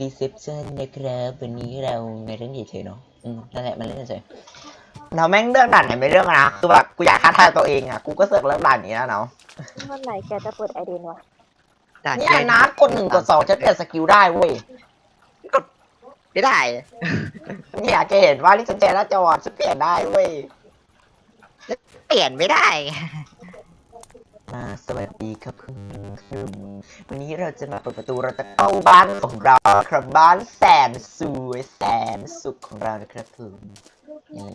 Deception นะครับวันนี้เราในเรื่องเฉยๆเนาะอืมนั่นแหละมันเล่นเฉยๆเราแม่งเลือกด่านไหนไม่เลือกนะคือแบบกูอยากท้าทายตัวเองอะกูก็เสือกเลือกด่านนี้แล้วเนาะเมื่อไหร่แกจะเปิดไอเดนวะด่านเนี่แก้ยนะกดหนึ่งกดสองจะเปลี่ยนสกิลได้เว้ยไม่ได้เนี่ยแกเห็นว่าที่ฉันแจหน้าจอฉันเปลี่ยนได้เว้ยเปลี่ยนไม่ได้ มาสวัสดีครับคุณคุณวันนี้เราจะมาเปิดประตูเราจะเข้าบ้านของเราครับบ้านแสนสวยแสนสุขของเรานะครับผมนี่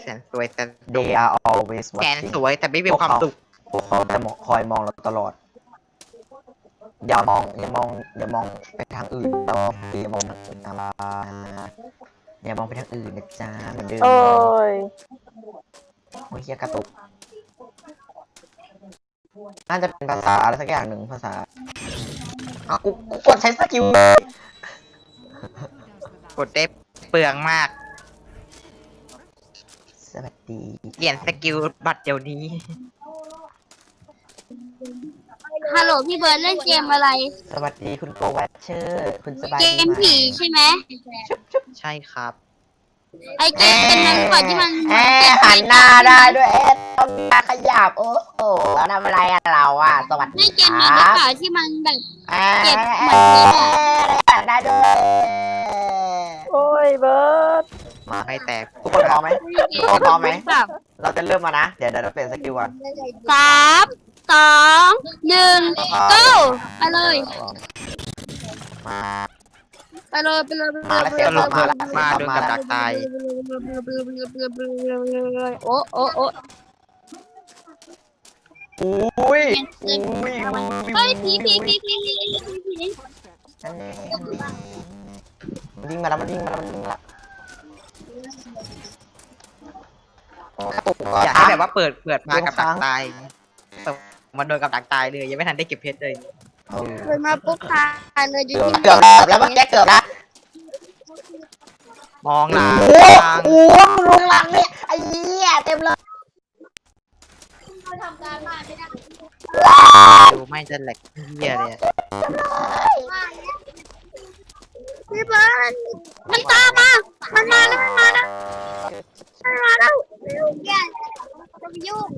แสนสวยแต่ they are always แสน watching สวยแต่ไม่มีความสุขพวกเขาจะมองคอยมองเราตลอด อย่ามองอย่ามองอย่ามองไปทางอื่นต่ออย่ามองทางอื่นนะอย่ามองไปทางอื่นนะจ๊ะเหมือนเดิมโอ้ยโอ้ยเฮียกระตุก น่าจะเป็นภาษาอะไรสักอย่างหนึ่งภาษาอะกูกูกดใช้สกิลกดได้เปลืองมาก สวัสดีเปลี่ยนสกิลบัตรเดี๋ยวนี้ ฮัลโหลพี่เบิร์ดเล่นเกมอะไร สวัสดีคุณโกวัชเชอร์ คุณสบายเกดีมไหมผีใช่ไหมใช่ครับ ไอเกมนั้นก่อนที่มันแอะหันหน้าได้ด้วยเอ๊ะต้องหน้าขยับโอ้โหแล้วทำอะไรอะเราอะสวัสในดีเกคมรันี้หรือบเปล่าที่มันแบบอ่าเก็บเหมือนนี้อะได้ด้วยโอ้ยเบิร์ดมาไม่แตกทุกคนพร้อมไหมทุกคนพร้อมไหมแบบเราจะเริ่มมานะ เดี๋ยวเดี๋ยวเราเปลี่ยนสกิลก่อนสามสองหนึ่ง go ไปเลยมา ไปเลยไปเลยไปมาเลแล้วยเสียงสรุปมาแล้วมาโดนกับดักตายโอ้โอ้โอ้อุ้ยอุ้ยอุ้ยเฮ้ยผีผีผีผีผีผีนั่นเองมันวิ่งมาแล้วมันวิ่งมาแล้วมันวิ่งมาแล้วโอ้กระตุกเหรอยากให้แบบว่าเปิดเปิดมากับดักตายแต่มันโดนกับดักตายเลยยังไม่ทันได้เก็บเพชรเลยเออเปิดมาปุ๊บตายเลยอยู่ที่เกือบแล้วแล้วเมื่อกี้เกือบแล้ว มองหลังโอ้ทางโหลุงหลังเนี่ยไอ้เหี้ยเต็มเลยทำการบ้านไม่ได้ดูไม่จะแหลกเฮียเลยอะพี่เบิร์ดมันตามมา มันมาแล้ว มันมาแล้ว มันมาแล้วอย่าจะไปยุ่ง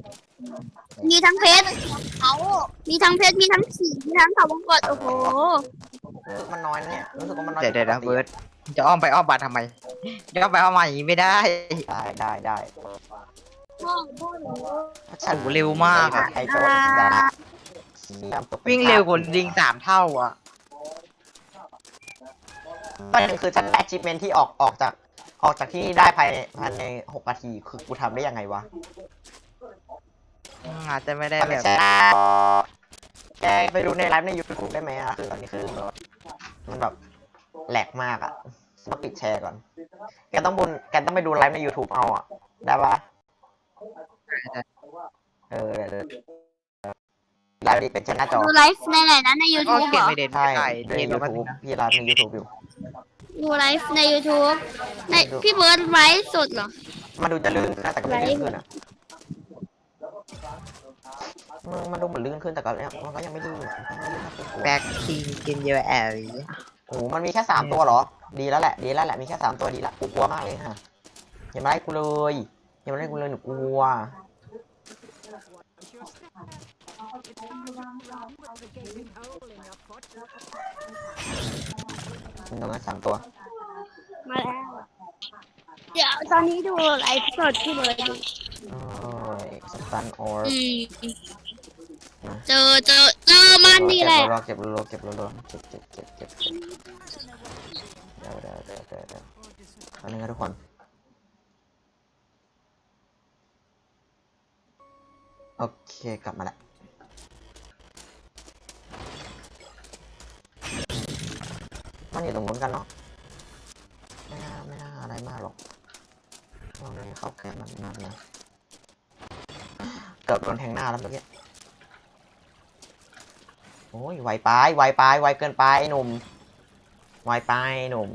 มีทั้งเพชรเขา มีทั้งเพชร มีทั้งสีมีทั้งเขาวงกตโอ้โหรู้สึกมันน้อยนะเนี่ยรู้สึกว่ามันน้อยเดี๋ยวเดี๋ยวนะเบิร์ด จะอ้อมไปอ้อมมาทำไมจะอ้อมไปอ้อมมาอย่างนี้ไม่ได้ได้ได้ได้พ่อพ่อหนูฉันเร็วมากอะใครจะว่าแบบเสียงตกวิ่งเร็วกว่าลิงสามเท่าอะประเด็นคือฉันได้ achievement ที่ออกออกจากออกจากที่นี่ได้ภายในภายในหกนาทีคือกูทำได้ยังไงวะอาจจะไม่ได้แบไม่บใช่แกไปดูในไลฟ์ใน YouTube ได้ไหมอะคือตอนนี้คือมันแบบ แหลกมากอะต้องปิดแชร์ก่อน แกต้องบุญแกต้องไปดูไลฟ์ใน YouTube เอาอะ ได้ปะเออเดี๋ยวๆไลฟ์ดิเป็นแชร์หน้าจอ ดูไลฟ์ในไหนนะในก็ YouTube เก็เหบรอไม่เด่นใช่ไม่ได้ในเด่นแล้วก็ YouTube พี่ไลฟ์ใน YouTube อยู่ ดูไลฟ์ใน YouTube ในพี่เบิร์ดไลฟ์สดเหรอ มาดูจะลื่นนะแต่ก็ไม่ลื่นขึ้นอะมันมันดูเหมือนลื่นขึ้นแต่ก็ยังมันก็ยังไม่ลื่นอะแบ็คทีกินเยอะแอล โอ้โหมันมีแค่สามตัวเหรอ ดีแล้วแหละ ดีแล้วแหละ มีแค่สามตัวดีละกูกลัวมากเลยฮะ อย่ามาไล่กูเลย อย่ามาไล่กูเลยหนูกลัว มันตรงนั้นสามตัว มาแล้ว เดี๋ยวตอนนี้ดูไลฟ์สดพี่เบิร์ดอยู่โอ้ยสตันออร์ อืมเจอเจอเจอ มันนี่แหละรอเก็บรอเก็บรอเก็บรอเก็บเก็บเก็บเก็บเดี๋ยวเดี๋ยวเดี๋ยวเดี๋ยวเดี๋ยวอันนี้ครับทุกคนโอเคกลับมาแล้วมันอยู่ตรงนู้นกันเนาะไม่น่าไม่น่าอะไรมากหรอกตรงนี้เข้าแค่มันนั่นนะเกือบโดนแทงหน้าแล้วเมื่อกี้ โอ้ยไวไปไวไปไวเกินไปไอ้หนุ่มไวไปไอ้หนุ่ม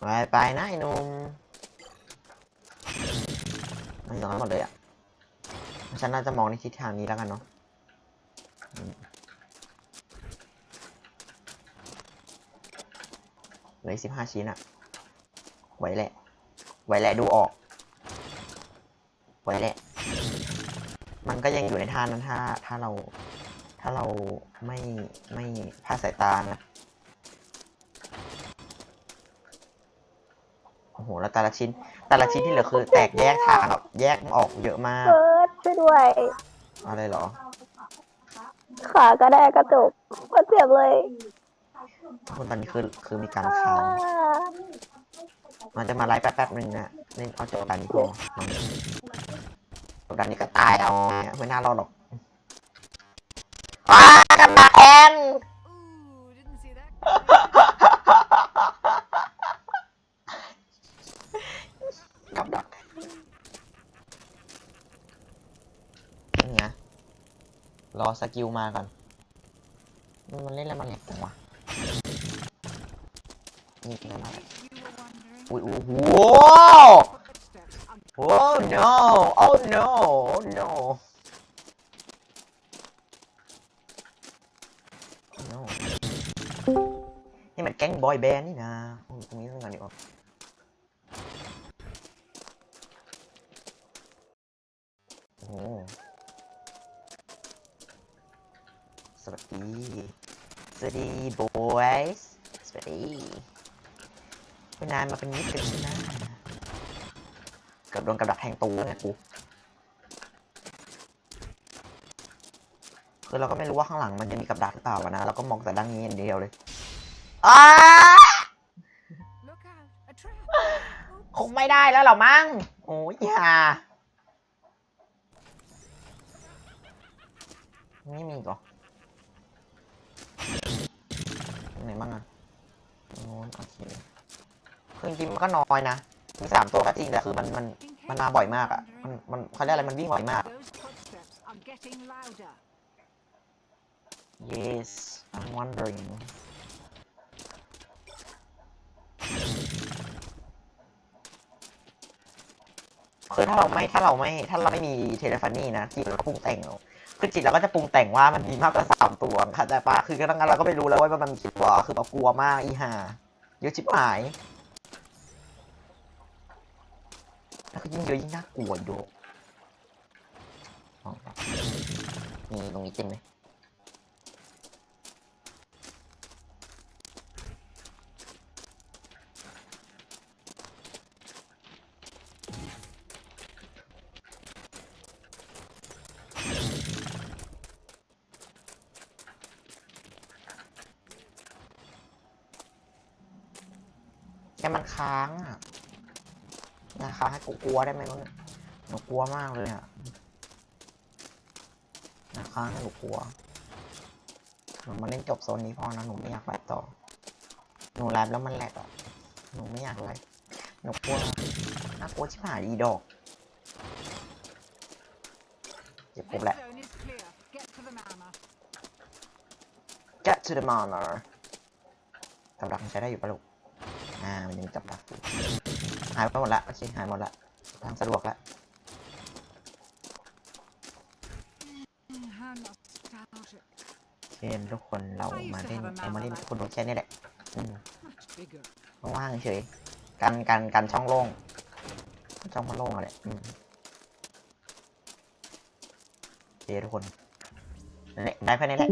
ไวไปนะไอ้หนุ่มมันอยู่รงนั้นหมดเลยอะฉันน่าจะมองในทิศทางนี้แล้วกันเนาะเหลือสิบห้าชิ้นอะ ไหวแหละ ไหวแหละดูออก ไหวแหละ มันก็ยังอยู่ในท่านั้นถ้า ถ้าเรา ถ้าเราไม่ไม่พลาดสายตานะ โอ้โห แล้วแต่ละชิ้น แต่ละชิ้นที่เหลือคือ แตกแยกทางแบบแยกออกเยอะมากเบิร์ดช่วยด้วย อะไรเหรอ ขาก็ได้กระจกมันเจ็บเลย คนตอนนี้คือคือมีการค้าง มันจะมาไลฟ์แป๊บๆหนึ่งนะเล่นเอาจบด่านนี้พอมันจบด่านนี้ก็ตายเอาเนี่ยไม่น่ารอดหรอกว้ากำลังแอน Ooh, didn't see that. กับดักนี่ไงรอสกิลมาก่อนมันเล่นแล้วมันแหลกจังวะนี่กินอะไร You were wondering. อุ้ยโอ้โห Footsteps. I'm โอ้ no oh no oh no no นี่มันแก๊งบอยแบนด์นี่นะโอ้ยตรงนี้ตรงนั้นดีกว่าโอ้โหสวัสดี สวัสดีบอยส์สวัสดี คุณนายมาเป็นมิตรกันนะ เกือบโดนกระดักแทงตูแล้วไงกู คือเราก็ไม่รู้ว่าข้างหลังมันจะมีกับดักหรือเปล่าวะนะ เราก็มองแต่ด้านนี้อย่างเดียวเลยอ้าคงไม่ได้แล้วหรอมั้ง โอ้ยอย่าไม่มีกเหรอไหนบ้างอะโน้โอเค คือจริงมันก็น้อยนะมีสามตัวก็จริงแต่คือมันมันมันมาบ่อยมากอะ มันมันเขาเรียกอะไรมันวิ่งบ่อยมาก yes I'm wondering คือถ้าเราไม่ถ้าเราไม่ถ้าเราไม่มีเทเลฟานี่นะจิตเราก็ปรุงแต่งเอาคือจิตเราก็จะปรุงแต่งว่ามันมีมากกว่าสามตัวเข้าใจปะคือก็ตั้งนั้นเราก็ไม่รู้แล้วว่ามันมีกี่ตัวคือเรากลัวมากอีห่าเยอะชิบหายแล้วก็ ยิ่งเยอะยิ่งน่ากลัวโยกอ๋อนี่ตรงนี้เต็มเลยแค่มันค้างอะ อย่าค้างให้กูกลัวได้ไหมมึงหนูกลัวมากเลยอะอย่าค้างให้หนูกลัวหนูมาเล่นจบโซนนี้พอนะหนูไม่อยากไปต่อ หนูไลฟ์แล้วมันแหลกอะหนูไม่อยากไลฟ์หนูกลัวน่ากลัวชิบหายอีดอกเจ็บปุ๊บแหละ Get to the mama. get to the monitor กับดักมันใช้ได้อยู่ปะลูกอ่า มันยังมีกับดัก หายไปหมดละโอเคหายหมดละทางสะดวกละ Mm, How nostalgic. โอเคทุกคนเรามาเล่นเรามาเล่นคนดูแค่นี้แหละม Much bigger. ว่างเฉยกันกันกันช่องโล่งช่องมันโล่งอะไรโอเคทุกคนนั่นแหละได้แค่นี้แหละ